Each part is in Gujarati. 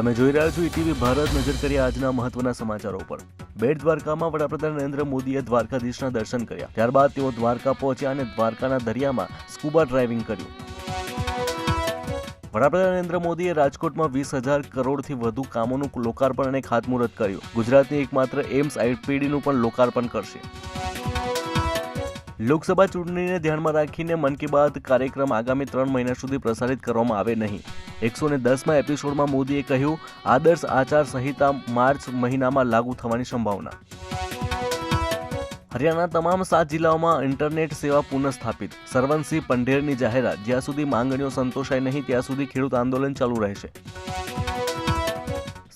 તમે જોઈ રહ્યા છો ઈટીવી ભારત નજર કરીએ આજના મહત્વના સમાચારો પર બેટ દ્વારકામાં વડાપ્રધાન નરેન્દ્ર મોદીએ દ્વારકાધીશના દર્શન કર્યા. ત્યારબાદ તેઓ દ્વારકા પહોંચ્યા અને દ્વારકાના દરિયામાં સ્કૂબા ડ્રાઇવિંગ કર્યું. વડાપ્રધાન નરેન્દ્ર મોદીએ રાજકોટમાં વીસ હજાર કરોડથી વધુ કામોનું લોકાર્પણ અને ખાતમુહૂર્ત કર્યું. ગુજરાતની એકમાત્ર એમ્સ આઈપીડીનું પણ લોકાર્પણ કરશે. લોકસભા ચૂંટણીને ધ્યાનમાં રાખીને મન કી બાત કાર્યક્રમ આગામી ત્રણ મહિના સુધી પ્રસારિત કરવામાં આવે નહીં. એકસો ને દસમાં એપિસોડમાં મોદીએ કહ્યું, આદર્શ આચાર સંહિતા માર્ચ મહિનામાં લાગુ થવાની સંભાવના. હરિયાણા તમામ સાત જિલ્લાઓમાં ઇન્ટરનેટ સેવા પુનઃસ્થાપિત. સરવનસિંહ પંઢેરની જાહેરાત. જ્યાં સુધી માંગણીઓ સંતોષાય નહીં, ત્યાં સુધી ખેડૂત આંદોલન ચાલુ રહેશે.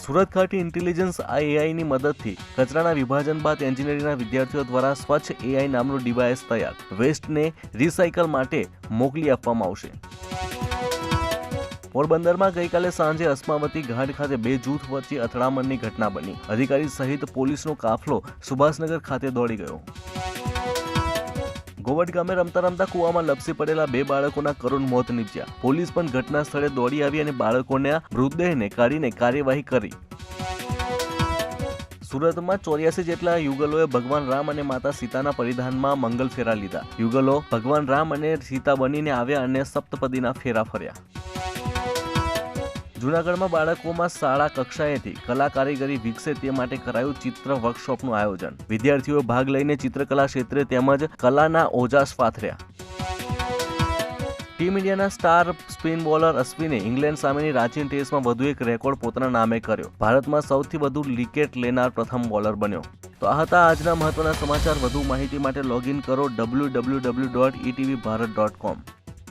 સુરત ખાતે ઇન્ટેલિજન્સ આઈએઆઈની મદદથી કચરાના વિભાજન બાદ એન્જિનિયરિંગના વિદ્યાર્થીઓ દ્વારા સ્વચ્છ એઆઈ નામનું ડિવાઇસ તૈયાર. વેસ્ટને રિસાયકલ માટે મોકલી આપવામાં આવશે. પોરબંદરમાં ગઈકાલે સાંજે અસ્માવતી ઘાટ ખાતે બે જૂથ વચ્ચે અથડામણની ઘટના બની. અધિકારી સહિત પોલીસનો કાફલો સુભાષનગર ખાતે દોડી ગયો. ગોવડ ગામે રમતા રમતા કૂવામાં લપસી પડેલા બે બાળકોના કરુણ મોત નીપજ્યા. પોલીસ પણ ઘટના સ્થળે દોડી આવી અને બાળકોના મૃતદેહને કાઢીને કાર્યવાહી કરી. સુરતમાં ચોર્યાસી જેટલા યુગલોએ ભગવાન રામ અને માતા સીતાના પરિધાનમાં મંગલ ફેરા લીધા. યુગલો ભગવાન રામ અને સીતા બનીને આવ્યા અને સપ્તપદીના ફેરા ફર્યા. જૂનાગઢમાં બાળકોમાં શાળા કક્ષાએથી કલા કારીગરી વિકસે તે માટે કરાયું ચિત્ર વર્કશોપનું આયોજન. વિદ્યાર્થીઓએ ભાગ લઈને ચિત્રકલા ક્ષેત્રે તેમજ કલાના ઓજાસ પાથર્યા. ટીમ ઇન્ડિયાના સ્ટાર સ્પિન બોલર અશ્વિને ઇંગ્લેન્ડ સામેની રાંચી ટેસ્ટમાં વધુ એક રેકોર્ડ પોતાના નામે કર્યો. ભારતમાં સૌથી વધુ વિકેટ લેનાર પ્રથમ બોલર બન્યો. તો આ હતા આજના મહત્વના સમાચાર. વધુ માહિતી માટે લોગિન કરો W W W dot ETV Bharat dot com